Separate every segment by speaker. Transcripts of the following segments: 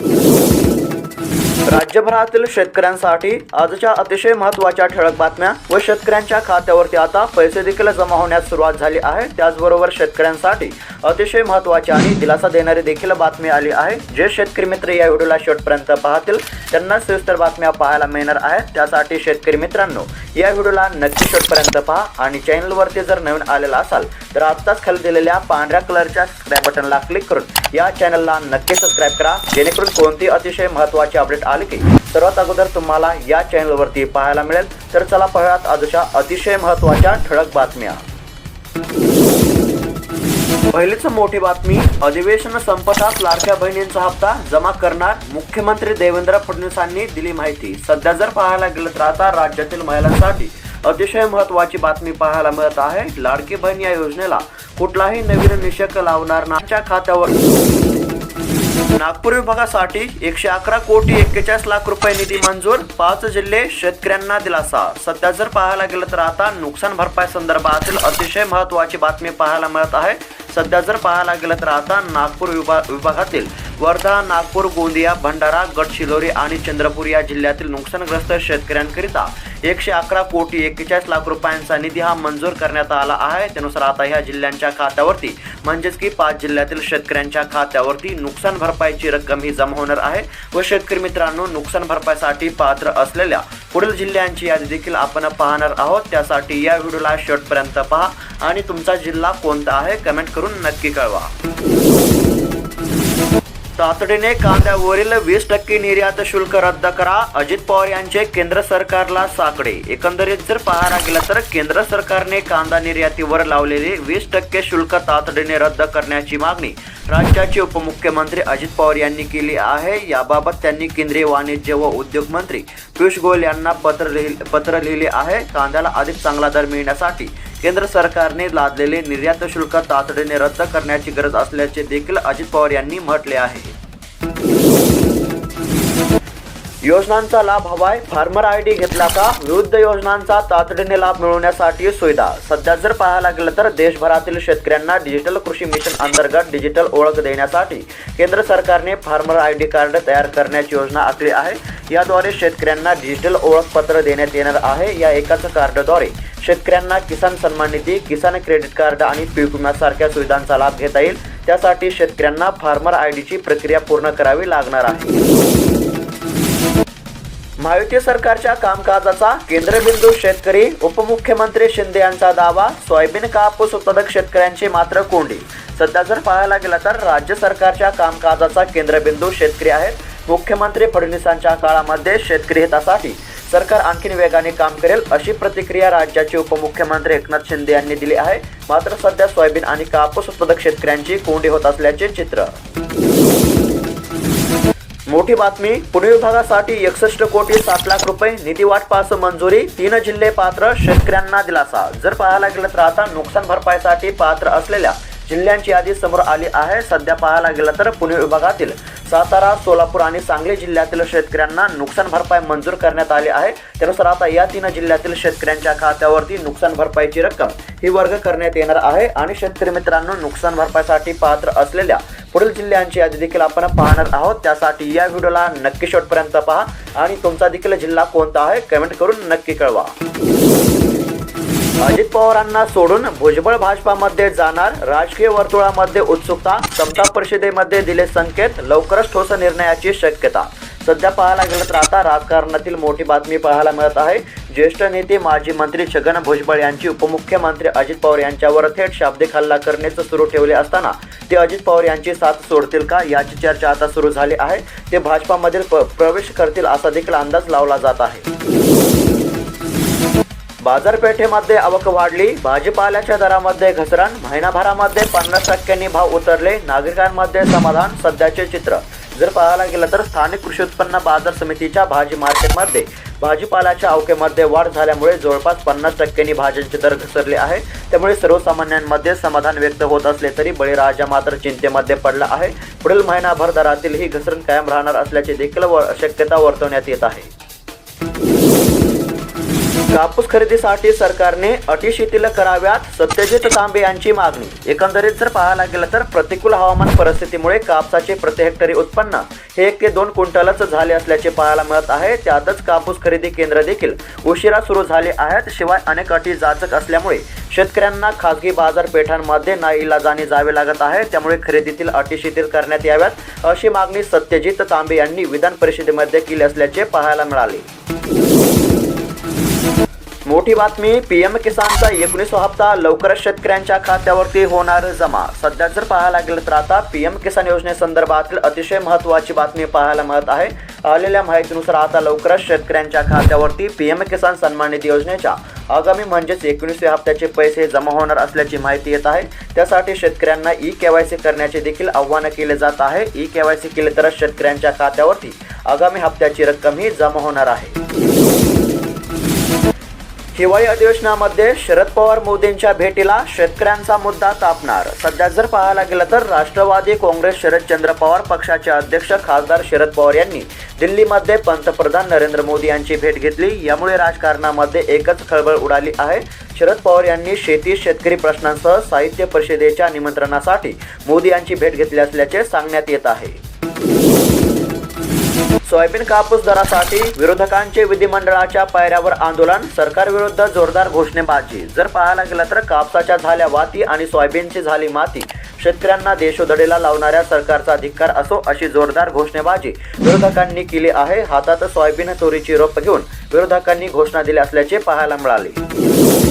Speaker 1: Yeah. राज्यभरातील शेतकऱ्यांसाठी आजच्या अतिशय महत्त्वाच्या ठळक बातम्या व शेतकऱ्यांच्या खात्यावरती आता पैसे देखील जमा होण्यास सुरुवात झाली आहे. त्याचबरोबर शेतकऱ्यांसाठी अतिशय महत्त्वाची आणि दिलासा देणारी देखील बातमी आली आहे. जे शेतकरी मित्र या व्हिडिओला शेवटपर्यंत पाहतील त्यांना सविस्तर बातम्या पाहायला मिळणार आहेत. त्यासाठी शेतकरी मित्रांनो या व्हिडिओला नक्की शेवटपर्यंत पहा आणि चॅनलवरती जर नवीन आलेला असाल तर आत्ताच खाली दिलेल्या पांढऱ्या कलरच्या सबस्क्राईब बटनला क्लिक करून या चॅनलला नक्की सबस्क्राईब करा. जेणेकरून कोणती अतिशय महत्त्वाची अपडेट आले की. सर्वात अगोदर तुम्हाला या चॅनलवरती पाहायला मिळेल. तर चला पाहूयात आजच्या अतिशय महत्त्वाच्या ठळक बातम्या. पहिलीच मोठी बातमी अधिवेशन संपताच लाडक्या बहिणींचा हप्ता जमा करणार मुख्यमंत्री देवेंद्र फडणवीसांनी दिली माहिती. सध्या जर पाहायला गेलं तर आता राज्यातील महिलांसाठी अतिशय महत्वाची बातमी पाहायला मिळत आहे. लाडकी बहीण या योजनेला कुठलाही नवीन निषेक लावणार नाच्या खात्यावर नागपूर विभागासाठी एकशे अकरा कोटी एक्केचाळीस लाख रुपये निधी मंजूर पाच जिल्हे शेतकऱ्यांना दिलासा. सध्या जर पाहायला गेलं तर आता नुकसान भरपाई संदर्भातील अतिशय महत्त्वाची बातमी पाहायला मिळत आहे. सध्या जर पाहायला गेलं तर आता नागपूर विभा विभागातील वर्धा नागपूर गोंदिया भंडारा गडचिरोली आणि चंद्रपूर या जिल्ह्यातील नुकसानग्रस्त शेतकऱ्यांकरिता एकशे अकरा कोटी एक्केचाळीस लाख रुपयांचा निधी हा मंजूर करण्यात आला आहे. त्यानुसार आता ह्या जिल्ह्यांच्या खात्यावरती म्हणजेच की पाच जिल्ह्यातील शेतकऱ्यांच्या खात्यावरती नुकसान भरपाईची रक्कम ही जमा होणार आहे व शेतकरी मित्रांनो नुकसान भरपाईसाठी पात्र असलेल्या पुढील जिल्ह्यांची यादी देखील आपण पाहणार आहोत. त्यासाठी या व्हिडिओला शेवटपर्यंत पहा आणि तुमचा जिल्हा कोणता आहे कमेंट करून नक्की कळवा. तातडीने कांद्यावरील वीस टक्के निर्यात शुल्क रद्द करा. अजित पवार यांचे केंद्र सरकारला साकडे. एकंदरीत जर पाहायला गेलं तर केंद्र सरकारने कांदा निर्यातीवर लावलेले वीस टक्के शुल्क तातडीने रद्द करण्याची मागणी राज्याचे उपमुख्यमंत्री अजित पवार यांनी केली आहे. याबाबत त्यांनी केंद्रीय वाणिज्य व उद्योग मंत्री पियुष गोयल यांना पत्र लिहि पत्र लिहिले आहे. कांद्याला अधिक चांगला दर मिळण्यासाठी केंद्र सरकारने लादलेले निर्यात शुल्क तातडीने रद्द करण्याची गरज असल्याचे देखील अजित पवार यांनी म्हटले आहे. योजनांचा लाभ हवाय फार्मर आय डी घेतला का? विविध योजनांचा तातडीने लाभ मिळवण्यासाठी सुविधा. सध्या जर पाहायला गेलं तर देशभरातील शेतकऱ्यांना डिजिटल कृषी मिशन अंतर्गत डिजिटल ओळख देण्यासाठी केंद्र सरकारने फार्मर आय डी कार्ड तयार करण्याची योजना आखली आहे. याद्वारे शेतकऱ्यांना डिजिटल ओळखपत्र देण्यात येणार आहे. या एकाच कार्डद्वारे शेतकऱ्यांना किसान सन्मान निधी किसान क्रेडिट कार्ड आणि पीक विम्यासारख्या सुविधांचा लाभ घेता येईल. त्यासाठी शेतकऱ्यांना फार्मर आय डीची प्रक्रिया पूर्ण करावी लागणार आहे. महायुती सरकारच्या कामकाजाचा केंद्रबिंदू शेतकरी उपमुख्यमंत्री शिंदे यांचा दावा सोयाबीन कापूस उत्पादक शेतकऱ्यांची मात्र कोंडी. सध्या जर पाहायला गेला तर राज्य सरकारच्या कामकाजाचा केंद्रबिंदू शेतकरी आहेत. मुख्यमंत्री फडणवीसांच्या काळामध्ये शेतकरी हितासाठी सरकार आणखीन वेगाने काम करेल अशी प्रतिक्रिया राज्याचे उपमुख्यमंत्री एकनाथ शिंदे यांनी दिली आहे. मात्र सध्या सोयाबीन आणि कापूस उत्पादक शेतकऱ्यांची कोंडी होत असल्याचे चित्र. मोठी बातमी पुणे विभागासाठी एकसष्ट कोटी सात लाख रुपये निधी वाटपास मंजुरी तीन जिल्हे पात्र शेतकऱ्यांना दिलासा. जर पाहायला गेलं तर आता नुकसान भरपाईसाठी पात्र असलेल्या जिल्ह्यांची यादी समोर आली आहे. सध्या पाहायला गेलं तर पुणे विभागातील सातारा सोलापूर आणि सांगली जिल्ह्यातील शेतकऱ्यांना नुकसान भरपाई मंजूर करण्यात आली आहे. त्यानुसार आता या तीन जिल्ह्यातील शेतकऱ्यांच्या खात्यावरती नुकसान भरपाईची रक्कम ही वर्ग करण्यात येणार आहे आणि शेतकरी मित्रांनो नुकसान भरपाईसाठी पात्र असलेल्या पुढील जिल्ह्यांची यादी देखील आपण पाहणार आहोत. त्यासाठी या व्हिडिओला नक्की शेवटपर्यंत पहा आणि तुमचा देखील जिल्हा कोणता आहे कमेंट करून नक्की कळवा. अजित पवारांना सोडून भुजबळ भाजपामध्ये जाणार राजकीय वर्तुळामध्ये उत्सुकता समता परिषदेमध्ये दिले संकेत लवकरच ठोस निर्णयाची शक्यता. सध्या पाहायला गेलं तर आता राजकारणातील मोठी बातमी पाहायला मिळत आहे. ज्येष्ठ नेते माजी मंत्री छगन भुजबळ यांची उपमुख्यमंत्री अजित पवार यांच्यावर थेट शाब्दिक हल्ला करण्याचं सुरू ठेवले असताना ते अजित पवार यांची साथ सोडतील का याची चर्चा आता सुरू झाली आहे. ते भाजपामधील प- प्रवेश करतील असा देखील अंदाज लावला जात आहे. बाजारपेठेमध्ये आवक वाढली. भाजीपाल्याच्या दरामध्ये घसरण. महिनाभरामध्ये पन्नास टक्क्यांनी भाव उतरले. नागरिकांमध्ये समाधान. सध्याचे चित्र. जर पाहायला गेलं तर स्थानिक कृषी उत्पन्न बाजार समितीच्या भाजी मार्केटमध्ये भाजीपाल्याच्या अवकेमध्ये वाढ झाल्यामुळे जवळपास पन्नास टक्क्यांनी भाज्यांचे दर घसरले आहे त्यामुळे सर्वसामान्यांमध्ये समाधान व्यक्त होत असले तरी बळीराजा मात्र चिंतेमध्ये पडला आहे. पुढील महिनाभर दरातील ही घसरण कायम राहणार असल्याची देखील व- शक्यता वर्तवण्यात येत आहे. कापूस खरेदीसाठी सरकारने अटी शिथिल कराव्यात. सत्यजित तांबे यांची मागणी. एकंदरीत जर पाहायला गेलं तर प्रतिकूल हवामान परिस्थितीमुळे कापसाचे प्रति हेक्टरी उत्पन्न हे एक ते दोन क्विंटलच झाले असल्याचे पाहायला मिळत आहे. त्यातच कापूस खरेदी केंद्र देखील उशिरा सुरू झाले आहेत. शिवाय अनेक अटी जाचक असल्यामुळे शेतकऱ्यांना खासगी बाजारपेठांमध्ये नाईलाजाने जावे लागत आहे. त्यामुळे खरेदीतील अटी शिथिल करण्यात याव्यात अशी मागणी सत्यजित तांबे यांनी विधान परिषदेमध्ये केली असल्याचे पाहायला मिळाले. मोठी बातमी पीएम किसानचा एकोणीसवा हप्ता लवकरच शेतकऱ्यांच्या खात्यावरती होणार जमा. सध्या जर पाहायला गेलं तर आता पीएम किसान योजनेसंदर्भातील अतिशय महत्त्वाची बातमी पाहायला मिळत आहे. आलेल्या माहितीनुसार आता लवकरच शेतकऱ्यांच्या खात्यावरती पीएम किसान सन्मान निधी योजनेच्या आगामी म्हणजेच एकोणीसव्या हप्त्याचे पैसे जमा होणार असल्याची माहिती येत आहे. त्यासाठी शेतकऱ्यांना ई के वाय सी करण्याचे देखील आव्हान केले जात आहे. ई के वाय सी केले तरच शेतकऱ्यांच्या खात्यावरती आगामी हप्त्याची रक्कमही जमा होणार आहे. हिवाळी अधिवेशनामध्ये शरद पवार मोदींच्या भेटीला शेतकऱ्यांचा मुद्दा तापणार. सध्या जर पाहायला गेलं तर राष्ट्रवादी काँग्रेस शरदचंद्र पवार पक्षाचे अध्यक्ष खासदार शरद पवार यांनी दिल्लीमध्ये पंतप्रधान नरेंद्र मोदी यांची भेट घेतली. यामुळे राजकारणामध्ये एकच खळबळ उडाली आहे. शरद पवार यांनी शेती शेतकरी प्रश्नांसह साहित्य परिषदेच्या निमंत्रणासाठी मोदी यांची भेट घेतली असल्याचे सांगण्यात येत आहे. सोयाबीन कापूस दरासाठी विरोधकांचे विधिमंडळाच्या पायऱ्यावर आंदोलन सरकारविरुद्ध जोरदार घोषणेबाजी. जर पाहायला गेलं तर कापसाच्या झाल्या वाती आणि सोयाबीनची झाली माती शेतकऱ्यांना देशोधडीला लावणाऱ्या सरकारचा धिक्कार असो अशी जोरदार घोषणेबाजी विरोधकांनी केली आहे. हातात सोयाबीन चोरीची रोप घेऊन विरोधकांनी घोषणा दिली असल्याचे पाहायला मिळाले.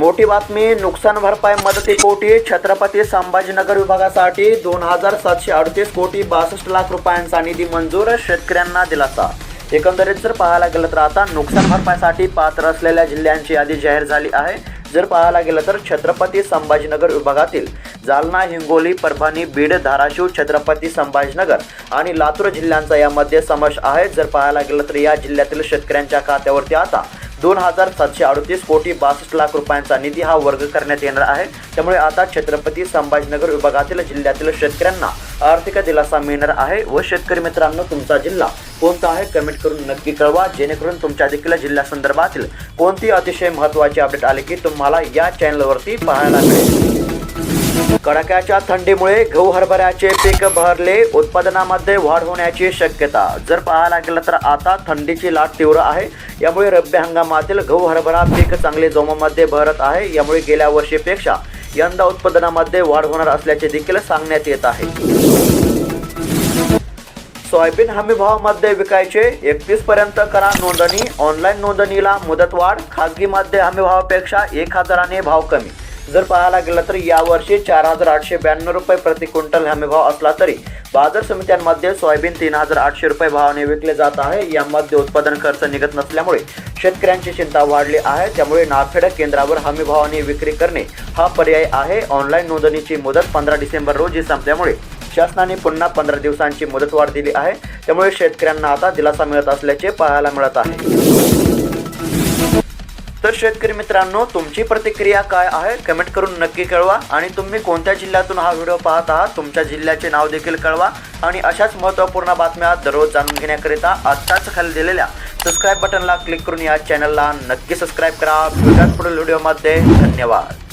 Speaker 1: मोठी बातमी नुकसान भरपाई मदतीपोटी छत्रपती संभाजीनगर विभागासाठी दोन हजार सातशे अडतीस कोटी बासष्ट लाख रुपयांचा निधी मंजूर शेतकऱ्यांना दिलासा. एकंदरीत जर पाहायला गेलं तर आता नुकसान भरपाईसाठी पात्र असलेल्या जिल्ह्यांची यादी जाहीर झाली आहे. जर पाहायला गेलं तर छत्रपती संभाजीनगर विभागातील जालना हिंगोली परभणी बीड धाराशिव छत्रपती संभाजीनगर आणि लातूर जिल्ह्यांचा यामध्ये समावेश आहे. जर पाहायला गेलं तर या जिल्ह्यातील शेतकऱ्यांच्या खात्यावरती आता दोन हजार सातशे अडतीस कोटी बासष्ट लाख रुपयांचा निधी हा वर्ग करण्यात येणार आहे. त्यामुळे आता छत्रपती संभाजीनगर विभागातील जिल्ह्यातील शेतकऱ्यांना आर्थिक दिलासा मिळणार आहे व शेतकरी मित्रांनो तुमचा जिल्हा कोणता आहे कमेंट करून नक्की कळवा. जेणेकरून तुमच्या देखील जिल्ह्यासंदर्भातील कोणती अतिशय महत्त्वाची अपडेट आली की तुम्हाला या चॅनलवरती पाहायला मिळेल. कडाक्याच्या थंडीमुळे गहू हरभऱ्याचे पीक बहरले उत्पादनामध्ये वाढ होण्याची शक्यता. जर पाहायला गेलं तर आता थंडीची लाट तीव्र आहे. यामुळे रब्बी हंगामातील गहू हरभरा पीक चांगले जोमामध्ये बहरत आहे. यामुळे गेल्या वर्षीपेक्षा यंदा उत्पादनामध्ये वाढ होणार असल्याचे देखील सांगण्यात येत आहे. सोयाबीन हमी भावामध्ये विकायचे एकतीस पर्यंत करा नोंदणी. ऑनलाईन नोंदणीला मुदतवाढ. खाजगीमध्ये हमी भावापेक्षा एक हजाराने भाव कमी. जर पाहायला गेलं तर यावर्षी चार हजार आठशे ब्याण्णव रुपये प्रति क्विंटल हमीभाव असला तरी बाजार समित्यांमध्ये सोयाबीन तीन हजार आठशे रुपये भावाने विकले जात आहे. यामध्ये उत्पादन खर्च निघत नसल्यामुळे शेतकऱ्यांची चिंता वाढली आहे. त्यामुळे नाफेड केंद्रावर हमी भावाने विक्री करणे हा पर्याय आहे. ऑनलाईन नोंदणीची मुदत पंधरा डिसेंबर रोजी संपल्यामुळे शासनाने पुन्हा पंधरा दिवसांची मुदतवाढ दिली आहे. त्यामुळे शेतकऱ्यांना आता दिलासा मिळत असल्याचे पाहायला मिळत आहे. तर शेतकरी मित्रांनो तुमची प्रतिक्रिया काय आहे? कमेंट करून नक्की कळवा आणि तुम्ही कोणत्या जिल्ह्यातून हा व्हिडिओ पाहत आहात तुमच्या जिल्ह्याचे नाव देखील कळवा आणि अशाच महत्त्वपूर्ण बातम्या दररोज जाणून घेण्याकरिता आत्ताच खाली दिलेल्या सबस्क्राईब बटनला क्लिक करून या चॅनलला नक्की सबस्क्राईब करा. भेटूयात पुढील व्हिडिओमध्ये धन्यवाद.